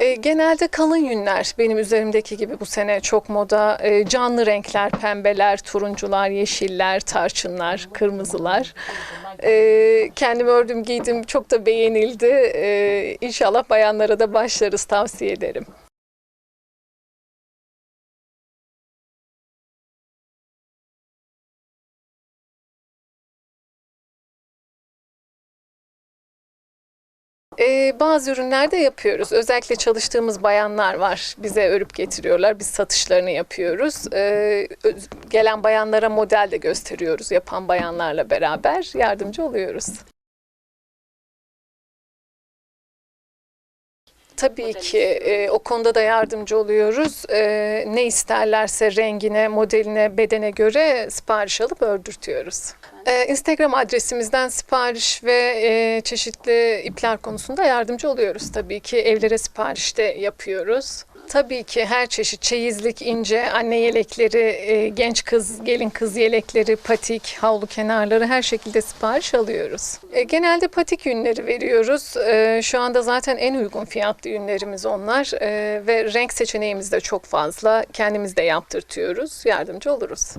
E, genelde kalın yünler benim üzerimdeki gibi bu sene çok moda. E, canlı renkler, pembeler, turuncular, yeşiller, tarçınlar, kırmızılar. E, kendim ördüm, giydim. Çok da beğenildi. E, inşallah bayanlara da başlarız tavsiye ederim. Ee, bazı ürünlerde yapıyoruz. Özellikle çalıştığımız bayanlar var. Bize örüp getiriyorlar. Biz satışlarını yapıyoruz. Öz- gelen bayanlara model de gösteriyoruz. Yapan bayanlarla beraber yardımcı oluyoruz. Tabii ki e, o konuda da yardımcı oluyoruz. E, ne isterlerse rengine, modeline, bedene göre sipariş alıp ördürtüyoruz. E, Instagram adresimizden sipariş ve e, çeşitli ipler konusunda yardımcı oluyoruz tabii ki. Evlere sipariş de yapıyoruz. Tabii ki her çeşit çeyizlik, ince, anne yelekleri, e, genç kız, gelin kız yelekleri, patik, havlu kenarları her şekilde sipariş alıyoruz. E, genelde patik yünleri veriyoruz. E, şu anda zaten en uygun fiyatlı yünlerimiz onlar ve renk seçeneğimiz de çok fazla. Kendimiz de yaptırtıyoruz, yardımcı oluruz.